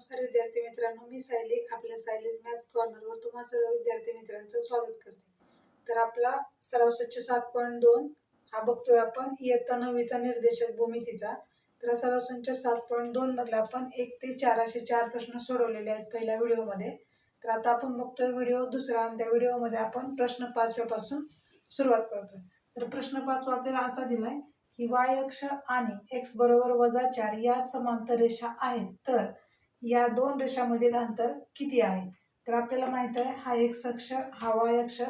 नमस्कार विद्यार्थी मित्रांनो मी सायली आपल्या सायलीज मॅथ्स कॉर्नरवर तुम्हा सर्व विद्यार्थी मित्रांचं स्वागत करते. तर आपला सराव स्वच्छ सात पॉईंट दोन हा बघतोय आपण इयत्ता नववीचा निर्देशक भूमितीचा. तर सराव स्वच्छ सात पॉईंट दोन मधला आपण एक ते चार असे चार प्रश्न सोडवलेले आहेत पहिल्या व्हिडिओमध्ये. तर आता आपण बघतोय व्हिडिओ दुसरा आणि त्या व्हिडिओमध्ये आपण प्रश्न पाचव्यापासून सुरुवात करतोय. तर प्रश्न पाचवा आपल्याला असा दिलाय की वाय अक्ष आणि एक्स बरोबर वजा चार या समांतर रेषा आहेत. तर या दोन रेषामधील अंतर किती आहे? तर आपल्याला माहीत आहे हा एक्स अक्ष हा वाय अक्ष.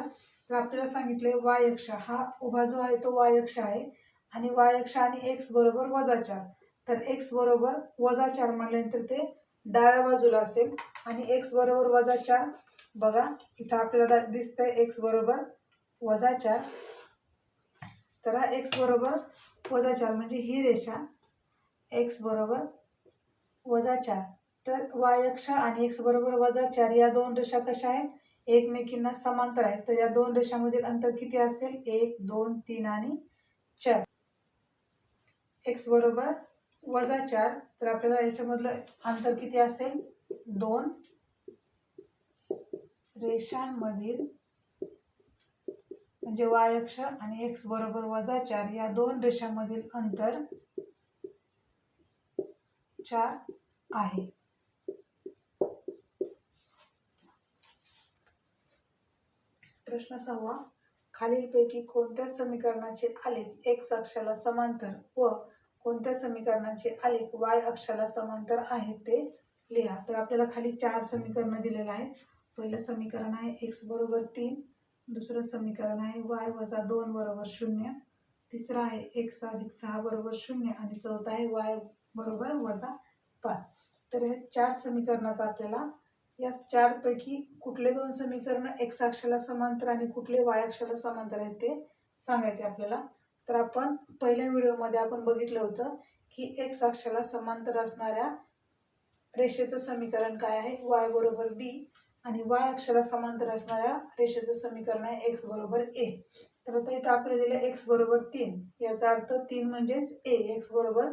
तर आपल्याला सांगितले वाय अक्ष हा उभा जो आहे तो वाय अक्ष आहे. आणि वाय अक्ष आणि एक्स बरोबर वजा चार. तर एक्स बरोबर वजा चार म्हणल्यानंतर ते डाव्या बाजूला असेल. आणि एक्स बरोबर वजा चार बघा इथं आपल्याला दा- दिसतंय एक्स बरोबर वजा चार. तर हा एक्स बरोबर वजा चार म्हणजे ही रेषा एक्स बरोबर वजा चार. तर वायक्ष आणि एक्स बरोबर वजा चार या दोन रेषा कशा आहेत? एकमेकींना समांतर आहेत. तर या दोन रेषांमधील अंतर किती असेल? एक दोन तीन आणि चार. एक्स बरोबर वजा चार. तर आपल्याला याच्यामधलं अंतर किती असेल? दोन रेषांमधील म्हणजे वायक्ष आणि एक्स बरोबर वजा चार. या दोन रेषांमधील अंतर चार आहे. प्रश्न सहावा. खालीलपैकी कोणत्या समीकरणाचे आलेख एक्स अक्षाला समांतर व कोणत्या समीकरणाचे आलेख वाय अक्षाला समांतर आहेत ते लिहा. तर आपल्याला खाली चार समीकरणं दिलेलं आहे पहिलं समीकरण आहे एक्स बरोबर तीन. दुसरं समीकरण आहे वाय वजा दोन बरोबर शून्य. तिसरं आहे एक्स अधिक सहा बरोबर शून्य आणि चौथा आहे वाय बरोबर वजा पाच. तर हे चार समीकरणाचा आपल्याला या चारपैकी कुठले दोन समीकरणं एक्स अक्षाला समांतर आणि कुठले वाय अक्षाला समांतर आहेत ते सांगायचे आपल्याला. तर आपण पहिल्या व्हिडिओमध्ये आपण बघितलं होतं की एक्स अक्षाला समांतर असणाऱ्या रेषेचं समीकरण काय आहे? वाय बरोबर बी आणि वाय अक्षाला समांतर असणाऱ्या रेषेचं समीकरण आहे एक्स बरोबर ए तर आता इथं आपल्याला दिलं एक्स बरोबर तीन. याचा अर्थ तीन म्हणजेच ए एक्स बरोबर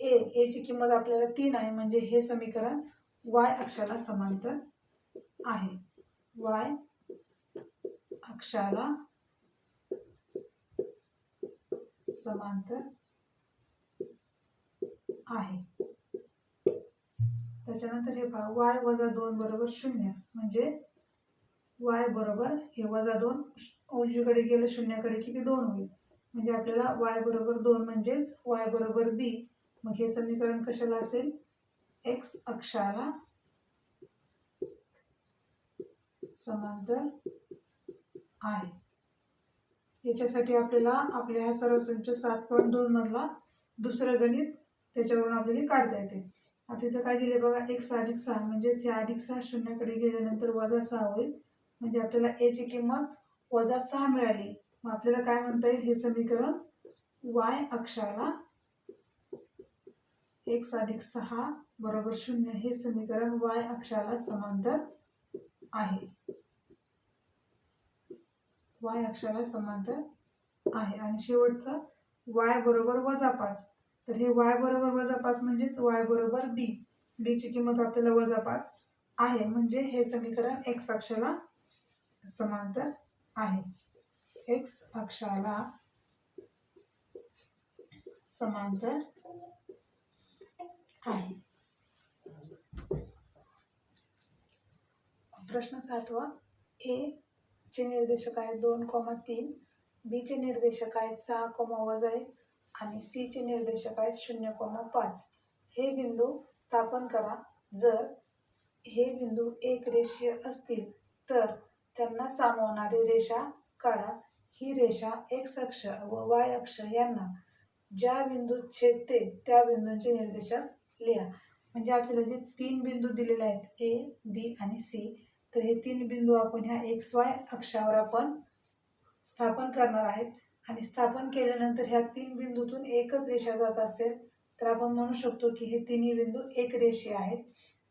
ए एची किंमत आपल्याला तीन आहे. म्हणजे हे समीकरण वाय अक्षाला समांतर आहे. वाय अक्षाला समांतर आहे. त्याच्यानंतर हे पहा वाय वजा दोन बरोबर शून्य म्हणजे वाय बरोबर हे वजा दोन उजवीकडे गेलं शून्याकडे किती दोन होईल? म्हणजे आपल्याला वाय बरोबर दोन म्हणजेच वाय बरोबर बी. मग हे समीकरण कशाला असेल? एक्स अक्षाला समांतर आहे. याच्यासाठी आपल्याला आपल्या ह्या सर्व संच सात पॉईंट दोन मधला दुसरं गणित त्याच्यावरून आपल्याला काढता येते. आता इथं काय दिले बघा एक्स अधिक सहा म्हणजेच हे अधिक सहा शून्याकडे गेल्यानंतर वजा सहा होईल. म्हणजे आपल्याला याची किंमत वजा सहा मिळाली. मग आपल्याला काय म्हणता येईल? हे समीकरण वाय अक्षाला एक्स अधिक सहा बरोबर शून्य. हे समीकरण वाय अक्षाला समांतर आहे. वाय अक्षाला समांतर आहे. आणि शेवटचं वाय बरोबर वजा पाच. तर हे वाय बरोबर वजा पाच म्हणजेच वाय बरोबर बी बीची किंमत आपल्याला वजा पाच आहे. म्हणजे हे समीकरण एक्स अक्षाला समांतर आहे. एक्स अक्षाला समांतर आहे. प्रश्न सातवा ए चे निर्देशक आहेत दोन कॉमा तीन बी चे निर्देशक आहेत सहा कॉमा वजा एक आणि सी चे निर्देशक आहेत शून्य कॉमा पाच. हे बिंदू स्थापन करा. जर हे बिंदू एक रेषीय असतील तर त्यांना सामावणारी रेषा काढा. ही रेषा एक्स अक्ष व वाय अक्ष यांना ज्या बिंदूत छेदते त्या बिंदूंचे निर्देशक लिहा. म्हणजे आपल्याला जे तीन बिंदू दिलेले आहेत ए बी आणि सी तर हे तीन बिंदू आपण ह्या एक्स वाय अक्षावर आपण स्थापन करणार आहेत. आणि स्थापन केल्यानंतर ह्या तीन बिंदूतून एकच रेषा जात असेल तर आपण म्हणू शकतो की हे तिन्ही बिंदू एक रेषे आहेत.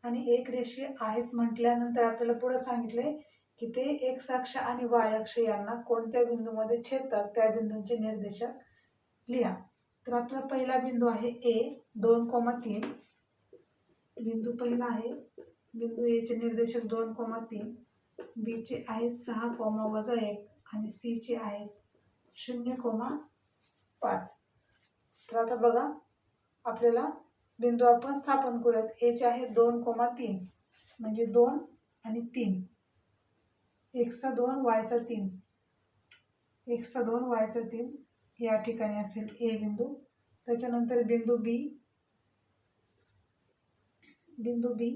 आणि एक रेषे आहेत म्हटल्यानंतर आपल्याला पुढं सांगितले की ते एक्स अक्ष आणि वाय अक्ष यांना कोणत्या बिंदूमध्ये छेदतात त्या बिंदूंचे निर्देशक लिहा. तर आपला पहिला बिंदू आहे ए दोन कोमा तीन. बिंदू पहिला आहे बिंदू एचे निर्देशक दोन कोमा तीन बीचे आहेत सहा कोमा वजा एक आणि सीचे आहेत शून्य कोमा पाच. तर आता बघा आपल्याला बिंदू आपण स्थापन करूयात. एचे आहे दोन कोमा तीन म्हणजे दोन आणि तीन. एक्सचा दोन वायचा तीन. एक्सचा दोन वायचा तीन या ठिकाणी असेल ए बिंदू. त्याच्यानंतर बिंदू बी बिंदू बी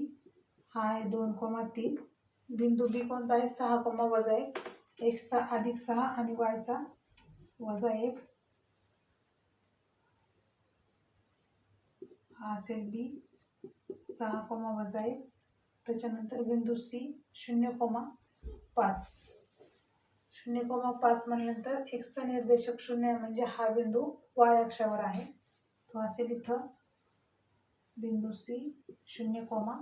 हा आहे दोन कोमा तीन. बिंदू बी कोणता आहे? सहा कोमा वजा एक. एक्सचा अधिक सहा आणि वायचा वजा एक. हा असेल बी. सहा कोमा वजा एक. त्याच्यानंतर बिंदू सी शून्य कोमा पाच. शून्य कोमा पाच म्हणल्यानंतर एक्सचा निर्देशक शून्य म्हणजे हा बिंदू वाय अक्षावर आहे. तो असेल इथं. बिंदू सी शून्य कोमा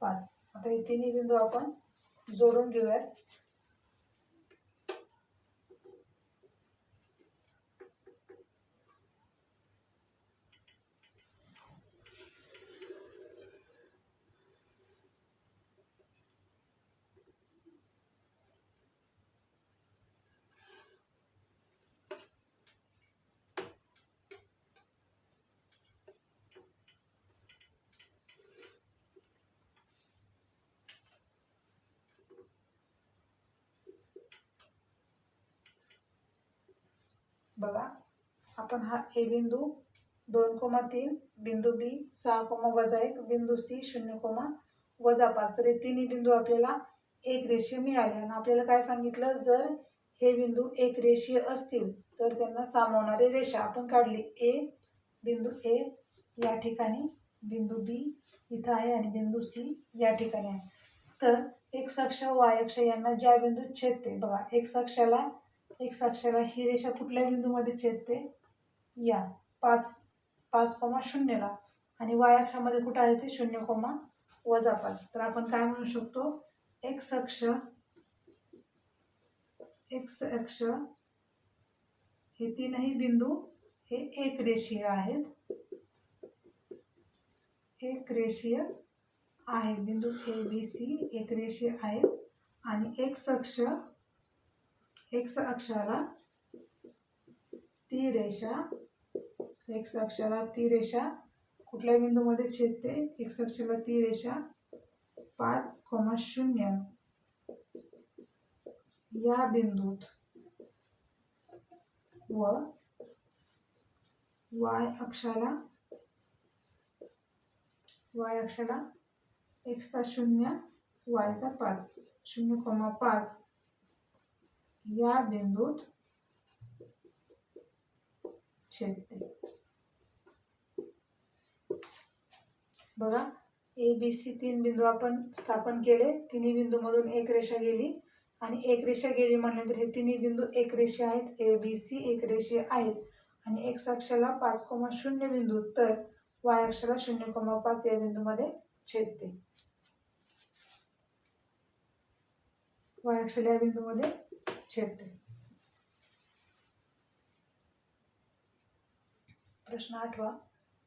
पाच. आता हे तिन्ही बिंदू आपण जोडून घेऊयात. बघा. आपण हा ए बिंदू दोन कोमा तीन बिंदू बी सहा कोमा वजा एक बिंदू सी शून्य कोमा वजा पाच. तर हे तिन्ही बिंदू आपल्याला एक रेषीय मिळाले. आणि आपल्याला काय सांगितलं? जर हे बिंदू एक रेषीय असतील तर त्यांना सामावणारी रेषा आपण काढली. ए बिंदू ए या ठिकाणी बिंदू बी इथं आहे आणि बिंदू सी या ठिकाणी आहे. तर एक्स अक्ष वाय अक्ष यांना ज्या बिंदूत छेदते बघा एक्स अक्षाला एक्स अक्षाला ही रेषा कुठल्या बिंदूमध्ये छेदते? या. पाच पाच कोमा शून्यला. आणि वाय अक्षामध्ये कुठं आहे ते? शून्य कोमा वजा पाच तर आपण काय म्हणू शकतो? एक्स अक्ष एक्स अक्ष हे तीनही बिंदू हे एक रेषीय आहेत. एक रेषीय आहेत. बिंदू ए बी सी एक रेषीय आहेत. आणि एक्स अक्ष एक्स अक्षाला ती रेषा एक्स अक्षाला ती रेषा कुठल्या बिंदूमध्ये छेदते? एक्स अक्षाला ती रेषा पाच कोमा शून्य. या बिंदूत व वाय अक्षाला वाय अक्षाला एक्सचा शून्य वायचा पाच शून्य कोमा पाच. या बिंदूत छेदते. बघा ए बी सी तीन बिंदू आपण स्थापन केले. तिन्ही बिंदूमधून एक रेषा गेली. आणि एक रेषा गेली म्हटल्यानंतर हे तिन्ही बिंदू एक रेषे आहेत. ए बी सी एक रेषे आहेत. आणि एक्स अक्षाला पाच कोमा शून्य बिंदू तर वाय अक्षाला शून्य कोमा पाच या बिंदूमध्ये छेदते. वाय अक्षाला या बिंदूमध्ये छेदते प्रश्न आठवा.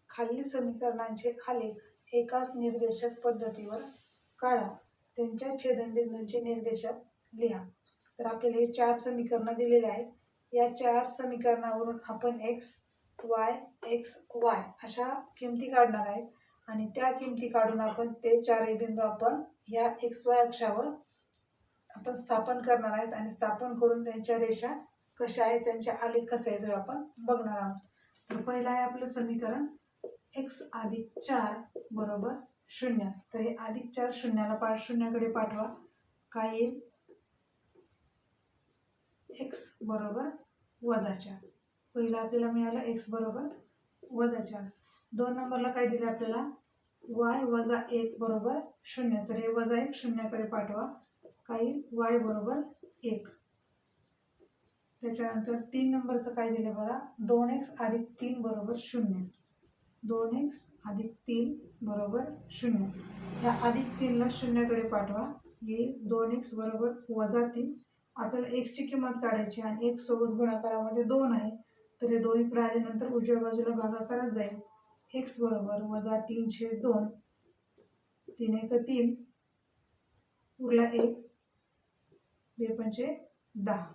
खालील समीकरणांचे आलेख एकाच निर्देशक पद्धतीवर काढा. त्यांच्या छेदनबिंदूंचे निर्देशक लिहा. तर आपल्याला हे चार समीकरणं दिलेले आहेत. या चार समीकरणावरून आपण एक्स वाय एक्स वाय अशा किमती काढणार आहेत. आणि त्या किमती काढून आपण ते चारही बिंदू आपण या एक्स वाय अक्षावर आपण स्थापन करणार आहेत आणि स्थापन करून त्यांच्या रेषा कशा आहेत त्यांचे आलेख कसे आहे जो आपण बघणार आहोत. तर पहिलं आहे आपलं समीकरण एक्स अधिक चार बरोबर शून्य. तर हे अधिक चार शून्याला पाठ शून्याकडे पाठवा. काय येईल? एक्स बरोबर वजा चार. पहिलं आपल्याला मिळालं एक्स बरोबर वजा चार. दोन नंबरला काय दिलं आपल्याला? वाय वजा एक बरोबर शून्य. तर हे वजा एक शून्याकडे पाठवा. काही वाय बरोबर एक. त्याच्यानंतर तीन नंबरचं काय दिलं बघा? दोन एक्स अधिक तीन बरोबर शून्य. दोन एक्स अधिक तीन बरोबर शून्य. ह्या अधिक तीनला शून्याकडे पाठवा. हे दोन एक्स बरोबर वजा तीन. आपल्याला एक्सची किंमत काढायची आणि एक सोबत गुणाकारामध्ये दोन आहे. तर हे दोन्ही प्रणालीनंतर उजव्या बाजूला भागाकारात जाईल. एक्स बरोबर वजा तीनशे दोन. तीन एक तीन. उरला एक. बेपंचे दहा.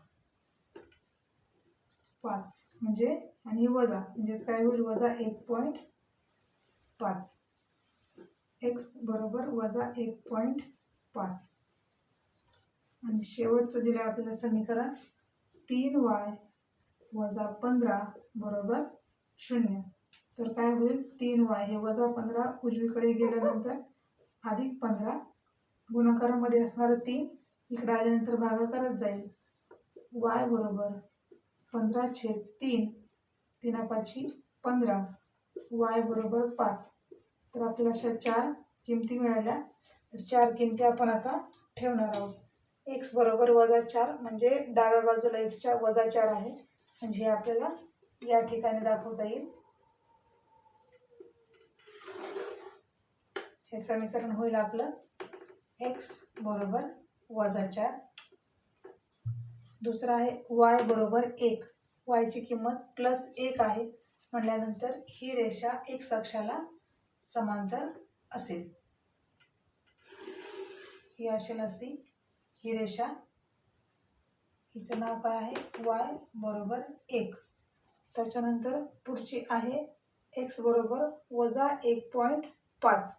पाच म्हणजे आणि वजा म्हणजेच काय होईल वजा एक पॉईंट पाच. एक्स बरोबर वजा एक पॉईंट पाच. आणि शेवटचं दिलं आपल्याला समीकरण तीन वाय वजा पंधरा बरोबर शून्य. तर काय होईल? तीन वाय हे वजा पंधरा उजवीकडे गेल्यानंतर अधिक पंधरा. गुणाकारामध्ये असणारं तीन इकडे आल्यानंतर भागाकारच जाईल. वाय बरोबर पंधरा छेद तीन तीना पाचशे पंधरा. वाय बरोबर पाच. तर आपल्याला अशा चार किमती मिळाल्या. तर चार किमती आपण आता ठेवणार आहोत. एक्स बरोबर वजा चार म्हणजे डाव्या बाजूला एक्सच्या वजा चार आहे. म्हणजे हे आपल्याला या ठिकाणी दाखवता येईल. हे समीकरण होईल आपलं. एक्स बरोबर वजा चार दुसरं आहे वाय बरोबर एक. वायची किंमत प्लस एक आहे म्हटल्यानंतर ही रेषा एक अक्षाला समांतर असेल. ही असेल अशी ही रेषा. हिचं नाव काय आहे? वाय बरोबर एक. त्याच्यानंतर पुढची आहे एक्स बरोबर वजा एक पॉईंट पाच.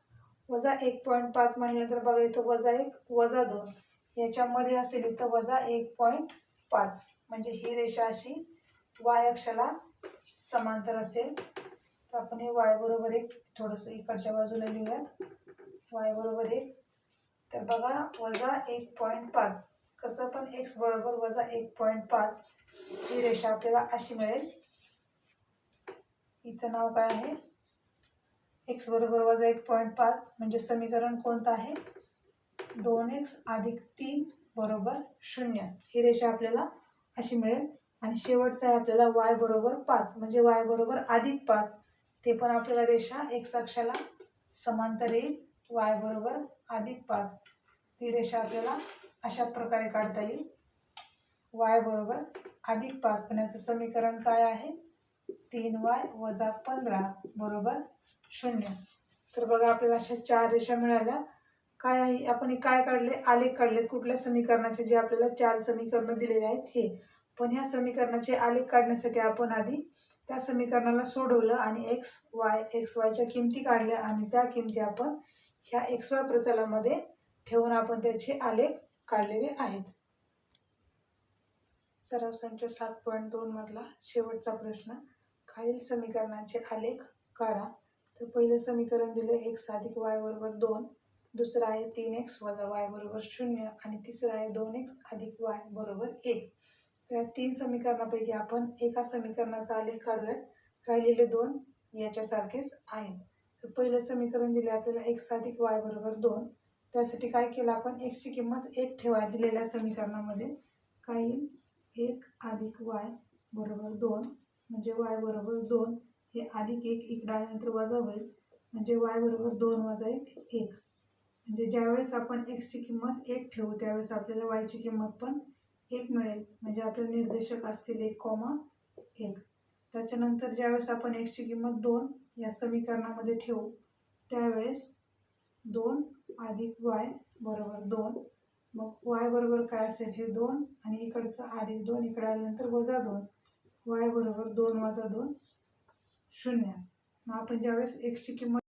वजा एक पॉईंट पाच म्हटल्यानंतर बघा इथं वजा एक वजा दोन. याच्यामध्ये असेल इथं वजा एक पॉईंट पाच. म्हणजे ही रेषा अशी वाय अक्षाला समांतर असेल. तर आपण हे वाय बरोबर एक थोडंसं इकडच्या बाजूला लिहूयात. वाय बरोबर एक. तर बघा वजा एक पॉईंट पाच. कसं पण एक्स बरोबर वजा एक पॉईंट पाच ही रेषा आपल्याला अशी मिळेल. हिचं नाव काय आहे? एक्स बरोबर वजा एक पॉईंट पाच. म्हणजे समीकरण कोणतं आहे? दोन एक्स अधिक तीन बरोबर शून्य. ही रेषा आपल्याला अशी मिळेल. आणि शेवटचं आहे आपल्याला वाय बरोबर पाच. म्हणजे वाय बरोबर अधिक पाच. ते पण आपल्याला रेषा एक अक्षाला समांतर येईल. वाय बरोबर अधिक पाच. ती रेषा आपल्याला अशा प्रकारे काढता येईल. वाय बरोबर अधिक पाच. पण याचं समीकरण काय आहे? तीन वाय वजा पंधरा बरोबर शून्य. तर बघा आपल्याला अशा चार रेषा मिळाल्या. काय आहे? आपण हे काय काढले? आलेख काढलेत. कुठल्या समीकरणाचे? जे आपल्याला चार समीकरणं दिलेले आहेत हे. पण ह्या समीकरणाचे आलेख काढण्यासाठी आपण आधी त्या समीकरणाला सोडवलं आणि एक्स वाय एक्स वायच्या किमती काढल्या आणि त्या किमती आपण ह्या एक्स वाय प्रतलामध्ये ठेवून आपण त्याचे आलेख काढलेले आहेत. सराव संच सात पॉईंट दोनमधला शेवटचा प्रश्न. खालील समीकरणाचे आलेख काढा. तर पहिलं समीकरण दिलं एक्स अधिक वाय बरोबर दोन. दुसरं आहे तीन एक्स वजा वाय बरोबर शून्य आणि तिसरा आहे दोन एक्स अधिक वाय बरोबर एक. तर या तीन समीकरणापैकी आपण एका समीकरणाचा आलेख काढूयात. राहिलेले दोन याच्यासारखेच आहेत. तर पहिलं समीकरण दिले आपल्याला एक्स अधिक वाय बरोबर दोन. त्यासाठी काय केलं आपण? एक्सची किंमत एक ठेवा दिलेल्या समीकरणामध्ये. काय येईल? एक अधिक वाय बरोबर दोन म्हणजे वाय बरोबर दोन हे अधिक एक इकडं नंतर वजा होईल. म्हणजे वाय बरोबर दोन वजा एक एक. म्हणजे ज्यावेळेस आपण एक्सची किंमत एक ठेवू त्यावेळेस आपल्याला वायची किंमत पण एक मिळेल. म्हणजे आपले निर्देशक असतील एक कॉमा एक. त्याच्यानंतर ज्यावेळेस आपण एक्सची किंमत दोन या समीकरणामध्ये ठेवू त्यावेळेस दोन अधिक वाय बरोबर दोन. मग वाय बरोबर काय असेल हे दोन आणि इकडचं अधिक दोन इकडे आल्यानंतर वजा दोन. वाय बरोबर दोन वजा दोन शून्य. मग आपण ज्यावेळेस एक्सची किंमत